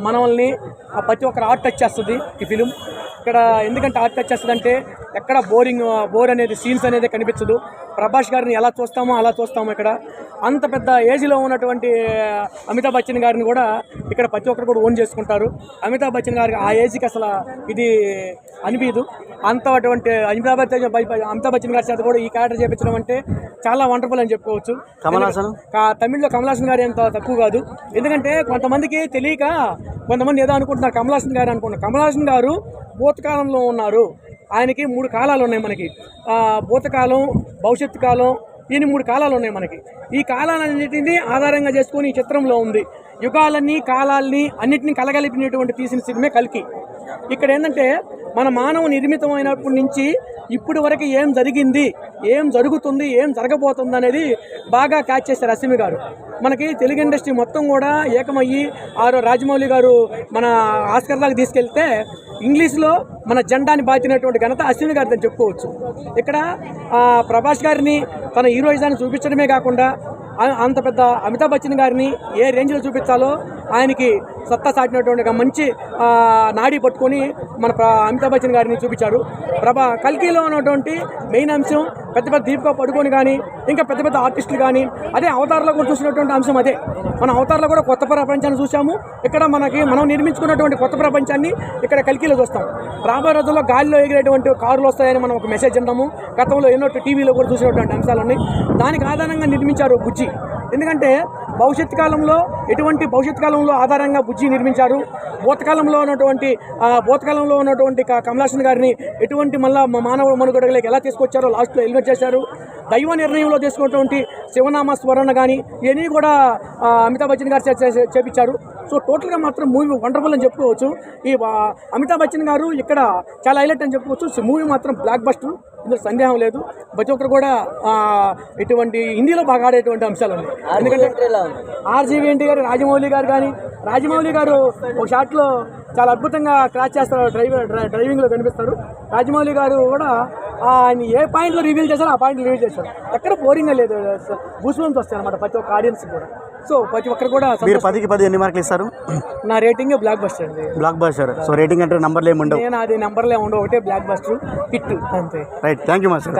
మనల్ని ఆ ప్రతి ఒక్కరు ఆర్ట్ టచ్ చేస్తుంది ఈ ఫిలిం ఇక్కడ ఎందుకంటే ఆర్ట్ టచ్ చేస్తుంది అంటే ఎక్కడ బోరింగ్ బోర్ అనేది సీన్స్ అనేది కనిపించదు. ప్రభాస్ గారిని ఎలా చూస్తామో అలా చూస్తాము ఇక్కడ. అంత పెద్ద ఏజ్లో ఉన్నటువంటి అమితాబ్ బచ్చన్ గారిని కూడా ఇక్కడ ప్రతి ఒక్కరు కూడా ఓన్ చేసుకుంటారు. అమితాబ్ బచ్చన్ గారికి ఆ ఏజ్కి అసలు ఇది అనిపించదు అంత అటువంటి అమితాబ్ బచ్చన్ అమితాబ్ బచ్చన్ గారి చేత కూడా ఈ క్యారెక్టర్ చేపించడం అంటే చాలా వండర్ఫుల్ అని చెప్పుకోవచ్చు. కమల్ హాసన్? కా- తమిళ్ళో కమల్ హాసన్ గారు ఎంత తక్కువ కాదు. ఎందుకంటే కొంతమందికి తెలియక కొంతమంది ఏదో అనుకుంటున్నారు కమల్ హాసన్ గారు అనుకుంటున్నారు. కమల్ హాసన్ గారు భూతకాలంలో ఉన్నారు. ఆయనకి మూడు కాలాలు ఉన్నాయి మనకి. భూతకాలం భవిష్యత్తు కాలం ఈయన మూడు కాలాలు ఉన్నాయి మనకి. ఈ కాలాలన్నింటినీ ఆధారంగా చేసుకొని ఈ చిత్రంలో ఉంది. యుగాలన్నీ కాలాల్ని అన్నిటిని కలగలిపినటువంటి తీసిన సినిమే కల్కి. ఇక్కడ ఏంటంటే మన మానవ నిర్మితమైనప్పటి నుంచి ఇప్పటి వరకు ఏం జరిగింది ఏం జరుగుతుంది ఏం జరగబోతుంది అనేది బాగా క్యాచ్ చేశారు అసిమి గారు. మనకి తెలుగు ఇండస్ట్రీ మొత్తం కూడా ఏకమయ్యి ఆరు రాజమౌళి గారు మన ఆస్కర్ దాకా తీసుకెళ్తే ఇంగ్లీష్లో మన జెండాని బాతినటువంటి ఘనత అశ్విని గారిని చెప్పుకోవచ్చు. ఇక్కడ ప్రభాస్ గారిని తన హీరోయిజాన్ని చూపించడమే కాకుండా అంత పెద్ద అమితాబ్ బచ్చన్ గారిని ఏ రేంజ్లో చూపించాలో ఆయనకి సత్తా సాటినటువంటి ఒక మంచి నాడి పట్టుకొని మన అమితాబ్ బచ్చన్ గారిని చూపించారు ప్రభా కల్కిలో ఉన్నటువంటి మెయిన్ అంశం పెద్ద పెద్ద దీపికా పడుకొని కానీ ఇంకా పెద్ద పెద్ద ఆర్టిస్టులు కానీ అదే అవతారంలో కూడా చూసినటువంటి అంశం అదే. మన అవతారంలో కూడా కొత్త ప్రపంచాన్ని చూసాము ఇక్కడ మనకి మనం నిర్మించుకున్నటువంటి కొత్త ప్రపంచాన్ని ఇక్కడ కల్కిలో చూస్తాం. రాబోయే రోజుల్లో గాలిలో ఎగిరేటువంటి కారులు వస్తాయని మనం ఒక మెసేజ్ విన్నాము గతంలో ఎన్నో టీవీలో కూడా చూసినటువంటి అంశాలు ఉన్నాయి. దానికి ఆధారంగా నిర్మించారు బుజ్జి ఎందుకంటే భవిష్యత్ కాలంలో ఎటువంటి భవిష్యత్ కాలంలో ఆధారంగా బుజ్జి నిర్మించారు? భూతకాలంలో ఉన్నటువంటి భూతకాలంలో ఉన్నటువంటి కమలాసన్ గారిని ఎటువంటి మళ్ళా మానవ మనుగడలోకి ఎలా తీసుకొచ్చారో లాస్ట్లో ఎలిమినేట్ చేశారు. దైవ నిర్ణయంలో తీసుకున్నటువంటి శివనామ స్మరణ కానీ ఇవన్నీ కూడా అమితాబ్ బచ్చన్ గారు చేపించారు. సో టోటల్గా మాత్రం మూవీ వండర్ఫుల్ అని చెప్పుకోవచ్చు. ఈ అమితాబ్ బచ్చన్ గారు ఇక్కడ చాలా హైలైట్ అని చెప్పుకోవచ్చు. మూవీ మాత్రం బ్లాక్ బస్టర్. ఇందులో సందేహం లేదు. ప్రతి ఒక్కరు కూడా ఇటువంటి హిందీలో బాగా ఆడేటువంటి అంశాలు ఉన్నాయి. ఎందుకంటే ఆర్జీవీ ఎన్టీ గారు రాజమౌళి గారు కానీ రాజమౌళి గారు ఒక షాట్లో చాలా అద్భుతంగా క్రాచ్ చేస్తారు. డ్రైవర్ డ్రైవింగ్లో కనిపిస్తారు రాజమౌళి గారు కూడా ఆయన ఏ పాయింట్లో రివీల్ చేశారో ఆ పాయింట్ రివీల్ చేశారు. ఎక్కడ బోరింగ్ లేదు గూస్బంప్స్ వస్తాయి అనమాట ప్రతి ఒక్క ఆడియన్స్ కూడా. సో ప్రతి ఒక్కరు కూడా మీరు. పదికి పది ఎన్ని మార్కులు ఇస్తారు? నా రేటింగ్ బ్లాక్ బస్టర్ అండి. బ్లాక్ బస్టర్ సో రేటింగ్ అంటే నంబర్లు ఏమి ఉండవు. నేను అది నెంబర్లే ఉండవు ఒకటే బ్లాక్ బస్టర్ హిట్ అంతే రైట్ థ్యాంక్ యూ మాస్టర్